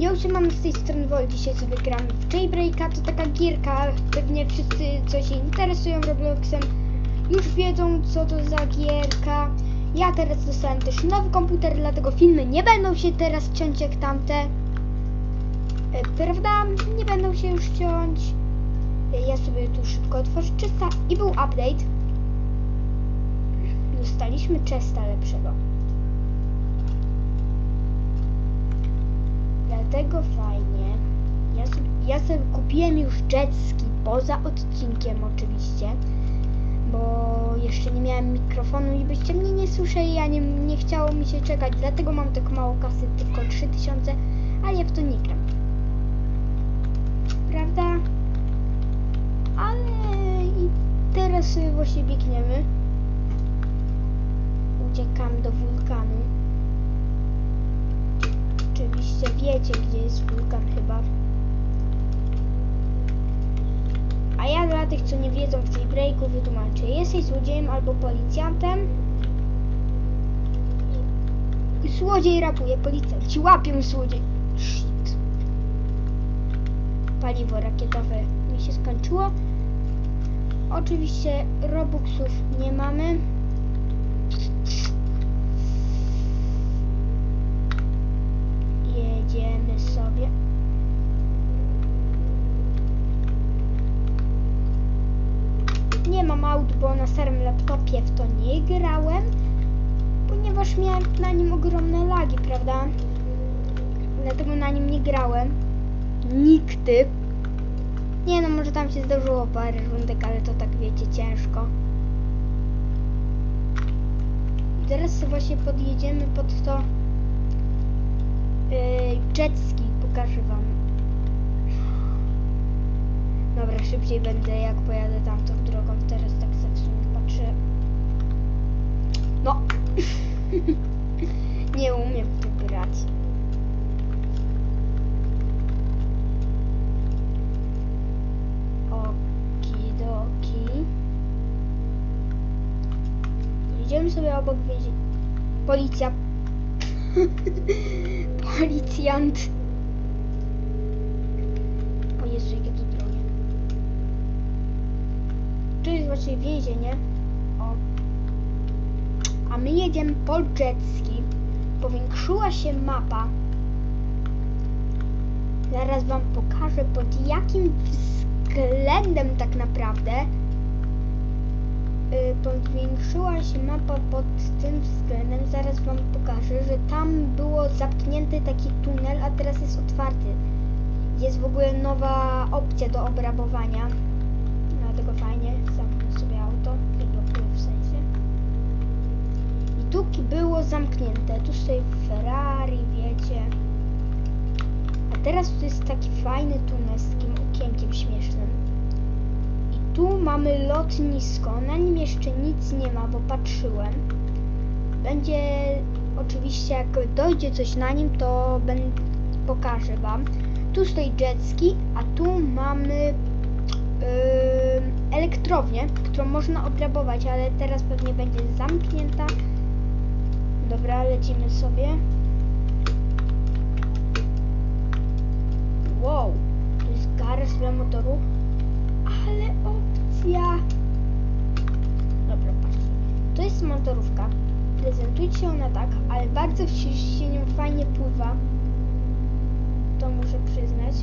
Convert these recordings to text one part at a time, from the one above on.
Ja już mam z tej strony Wol, dzisiaj sobie gramy w Jailbreaka, to taka gierka, pewnie wszyscy co się interesują Robloxem już wiedzą co to za gierka. Ja teraz dostałem też nowy komputer, dlatego filmy nie będą się teraz ciąć jak tamte. E, Prawda? Nie będą się już ciąć. E, Ja sobie tu szybko otworzę czysta i był update. Dostaliśmy chesta lepszego. Fajnie. Ja sobie, ja sobie kupiłem już jetski, poza odcinkiem oczywiście, bo jeszcze nie miałem mikrofonu i byście mnie nie słyszeli, a nie, nie chciało mi się czekać, dlatego mam tak mało kasy, tylko 3000, a ja w to nie gram. Prawda? Ale i teraz właśnie biegniemy. Uciekam do wulkanu. Oczywiście wiecie, gdzie jest wulkan chyba. A ja dla tych, co nie wiedzą w tej breaku wytłumaczę. Jesteś złodziejem albo policjantem. Złodziej rapuje, policjanci łapią złodziej. Shit. Paliwo rakietowe mi się skończyło. Oczywiście robuxów nie mamy. Sobie. Nie mam aut, bo na starym laptopie w to nie grałem, ponieważ miałem na nim ogromne lagi, prawda? Dlatego na nim nie grałem. Nigdy. Nie no, może tam się zdarzyło parę rundek, ale to tak wiecie, ciężko. Teraz właśnie podjedziemy pod to jet ski, pokażę wam. Dobra, szybciej będę jak pojadę tamtą drogą. Teraz tak sobie w patrzę. No. Nie umiem w to grać. Okidoki. Idziemy sobie obok więzienia. Policja. Policjant. O Jezu, jakie to drogie. Tu jest właśnie więzienie. O. A my jedziemy po jetski. Powiększyła się mapa. Zaraz wam pokażę pod jakim względem tak naprawdę powiększyła się mapa pod tym względem. Zaraz wam pokażę, że tam było zamknięty taki tunel, a teraz jest otwarty. Jest w ogóle nowa opcja do obrabowania. Dlatego fajnie, zamknę sobie auto, w sensie. I tu było zamknięte, tu stoi Ferrari, wiecie. A teraz tu jest taki fajny tunel z takim okienkiem śmiesznym. Tu mamy lotnisko, na nim jeszcze nic nie ma, bo patrzyłem. Będzie oczywiście jak dojdzie coś na nim, to ben, pokażę wam. Tu stoi jetski, a tu mamy yy, elektrownię, którą można obrabować, ale teraz pewnie będzie zamknięta. Dobra, lecimy sobie. Wow, to jest garaż dla motoru, ale opcja. Dobra, patrzcie. To jest motorówka. Prezentuje się ona tak, ale bardzo się, się nią fajnie pływa. To muszę przyznać.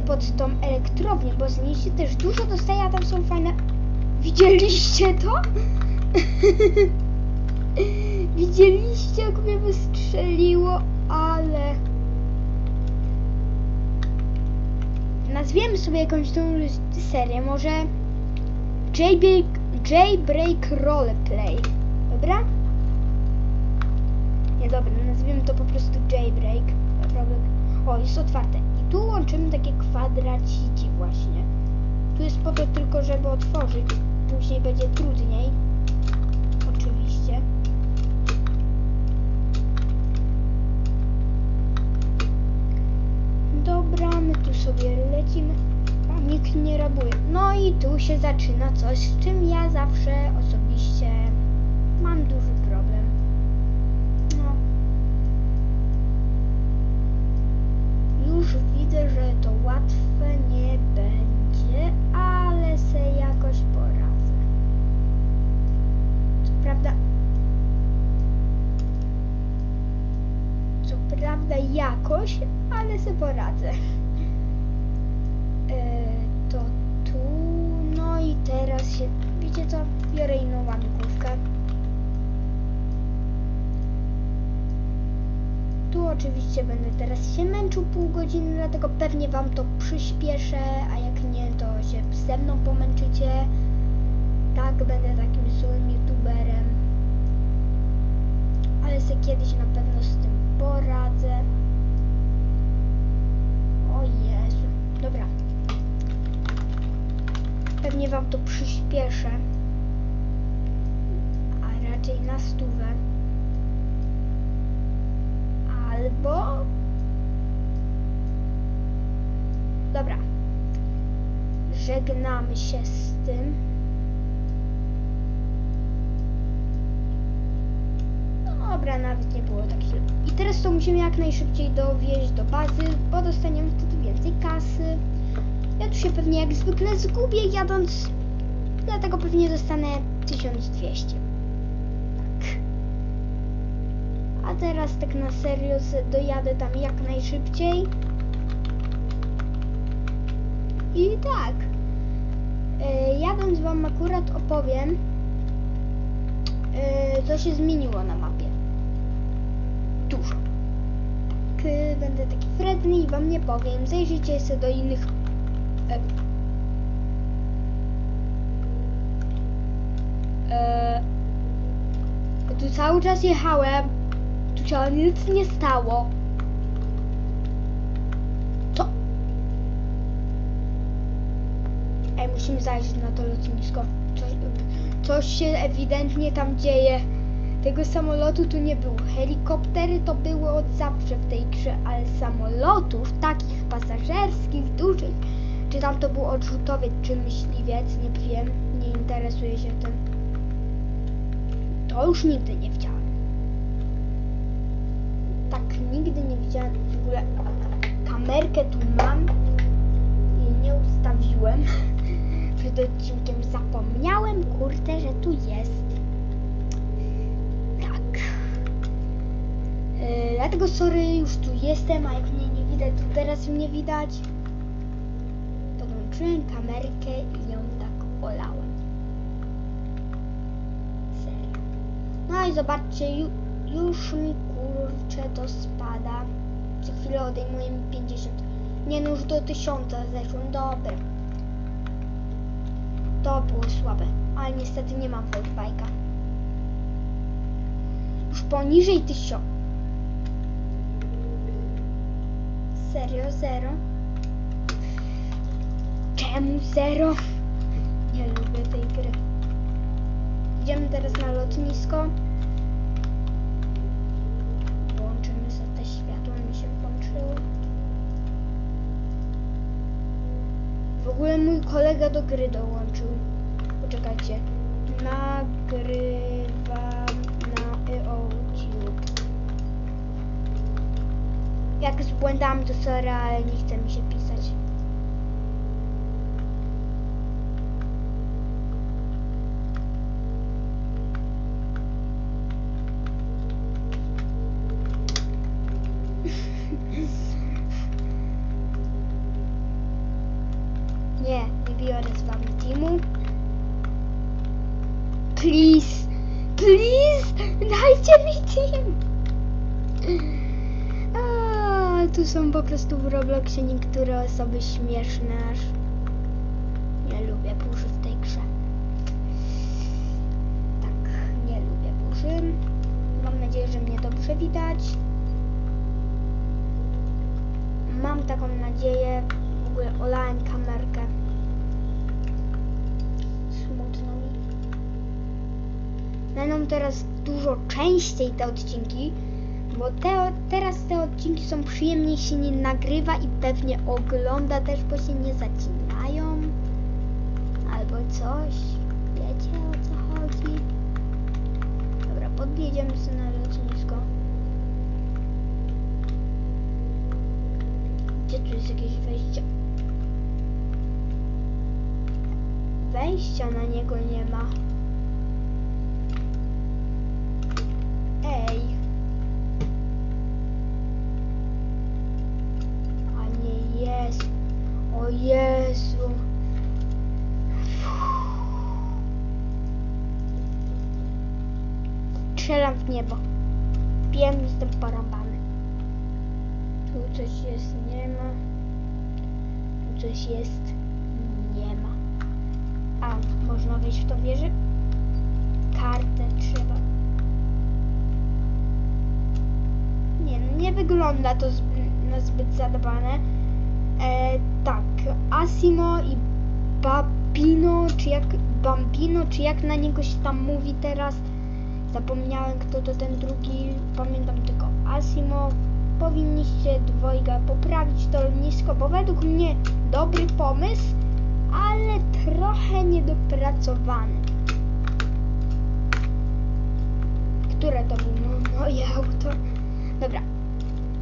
Pod tą elektrownię, bo z niej się też dużo dostaje, a tam są fajne... Widzieliście to? Widzieliście, jak mnie wystrzeliło, ale... Nazwiemy sobie jakąś tą serię, może... Jailbreak, Jailbreak Roleplay. Dobra? Nie, dobra, nazwiemy to po prostu. Roleplay. O, jest otwarte tu łączymy takie kwadraciki właśnie. Tu jest po to tylko, żeby otworzyć. Później będzie trudniej. Oczywiście. Dobra, my tu sobie lecimy. O, nikt nie rabuje. No i tu się zaczyna coś, z czym ja zawsze osobiście mam dużo poradzę. E, to tu, no i teraz się, wiecie co, biorę inną łamigłówkę. Tu oczywiście będę teraz się męczył pół godziny, dlatego pewnie wam to przyspieszę, a jak nie, to się ze mną pomęczycie. Tak, będę takim złym youtuberem. Ale se kiedyś na pewno z tym poradzę. Jezu. Dobra. Pewnie wam to przyspieszę. A raczej na stówę. Albo... Dobra. Żegnamy się z tym. No Dobra, nawet nie było tak źle. I teraz to musimy jak najszybciej dowieźć do bazy, bo dostaniemy się pewnie jak zwykle zgubię jadąc, dlatego pewnie dostanę 1200. Tak. A teraz tak na serio se dojadę tam jak najszybciej. I tak. E, jadąc wam akurat opowiem, e, co się zmieniło na mapie. Dużo. Będę taki wredny i wam nie powiem. Zajrzyjcie sobie do innych. E, tu cały czas jechałem. Tu się nic nie stało. Co? Ej, musimy zajrzeć na to lotnisko. Coś, coś się ewidentnie tam dzieje. Tego samolotu tu nie było. Helikoptery to były od zawsze w tej grze, ale samolotów takich pasażerskich, dużych, czy tam to był odrzutowiec, czy myśliwiec, nie wiem, nie interesuję się tym. To już nigdy nie widziałem. Tak, nigdy nie widziałem. W ogóle kamerkę tu mam i nie ustawiłem. Przed odcinkiem zapomniałem, kurde, że tu jest. Tak. Yy, dlatego sorry, już tu jestem, a jak mnie nie widać, to teraz mnie widać. Podłączyłem kamerkę i ją tak olałem. Serio. No i zobaczcie, ju, już mi kurczę to spada. Co chwilę odejmuję mi 50. Nie no, już do 1000 zeszłem, dobra. To było słabe, ale niestety nie mam Voltbike'a. Już poniżej 1000. Serio, zero? Czemu zero? Nie lubię tej gry. Idziemy teraz na lotnisko. Włączymy sobie te światła, mi się włączyły. W ogóle mój kolega do gry dołączył. Poczekajcie. Nagrywam na YouTube. Jak z błędami to sorry, ale nie chce mi się pisać. Please, please, dajcie mi team. A, tu są po prostu w Robloxie niektóre osoby śmieszne aż. Nie lubię burzy w tej grze. Tak, nie lubię burzy. Mam nadzieję, że mnie dobrze widać. Mam taką nadzieję. W ogóle olałem kamerkę. Będą teraz dużo częściej te odcinki. Bo te, teraz te odcinki są przyjemniej się nie nagrywa i pewnie ogląda też, bo się nie zacinają. Albo coś. Wiecie o co chodzi? Dobra, podjedziemy sobie na lotnisko. Gdzie tu jest jakieś wejście? Wejścia na niego nie ma. Ej. A nie jest. O Jezu. Strzelam w niebo. Wiem, jestem porąbany. Tu coś jest, nie ma. Tu coś jest, nie ma. A, można wejść w tą wieżę? Kartę trzeba. Wygląda to na zbyt zadbane. E, tak, Asimo i Babino, czy jak Bambino, czy jak na niego się tam mówi teraz. Zapomniałem kto to ten drugi, pamiętam tylko Asimo. Powinniście dwojga poprawić to lotnisko, bo według mnie dobry pomysł, ale trochę niedopracowany. Które to było moje auto? Dobra,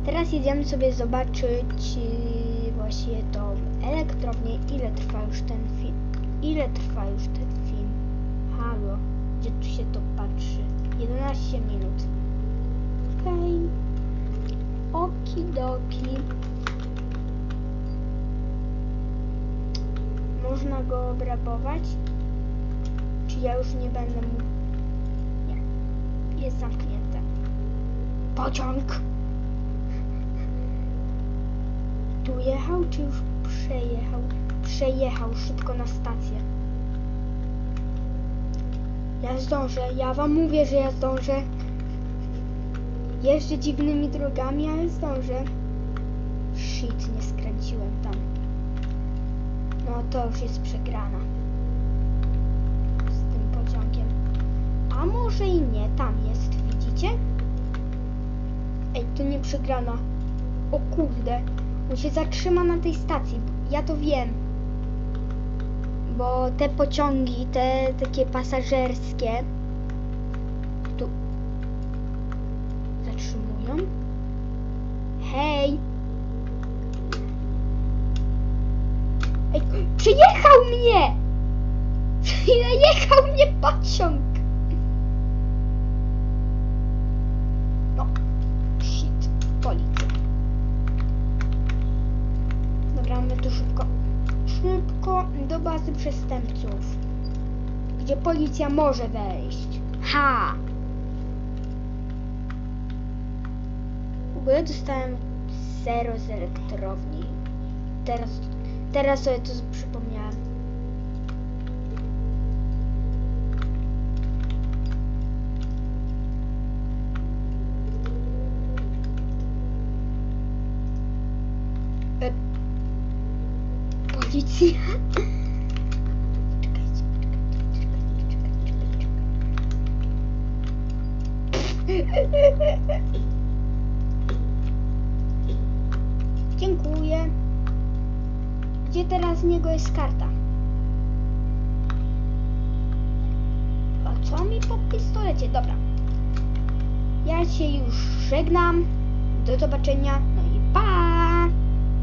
teraz jedziemy sobie zobaczyć yy, właśnie tą elektrownię. Ile trwa już ten film? Ile trwa już ten film? Halo, gdzie tu się to patrzy? 11 minut. Okej. Okidoki. Można go obrabować? Czy ja już nie będę mógł? Nie. Jest zamknięte. Pociąg! Tu jechał, czy już przejechał? Przejechał szybko na stację. Ja zdążę, ja wam mówię, że ja zdążę. Jeżdżę dziwnymi drogami, ale zdążę. Shit, nie skręciłem tam. No to już jest przegrana. Z tym pociągiem. A może i nie, tam jest, widzicie? Ej, to nie przegrana. O kurde, on się zatrzyma na tej stacji. Ja to wiem. Bo te pociągi, te takie pasażerskie, tu zatrzymują. Hej! Ej, przyjechał mnie! Przejechał mnie pociąg! Szybko do bazy przestępców, gdzie policja może wejść. Ha! W ogóle dostałem zero z elektrowni. Teraz, teraz sobie to przypomniałem. Dziękuję. Gdzie teraz niego jest karta? A co mi po pistolecie? Dobra. Ja się już żegnam. Do zobaczenia. No i pa!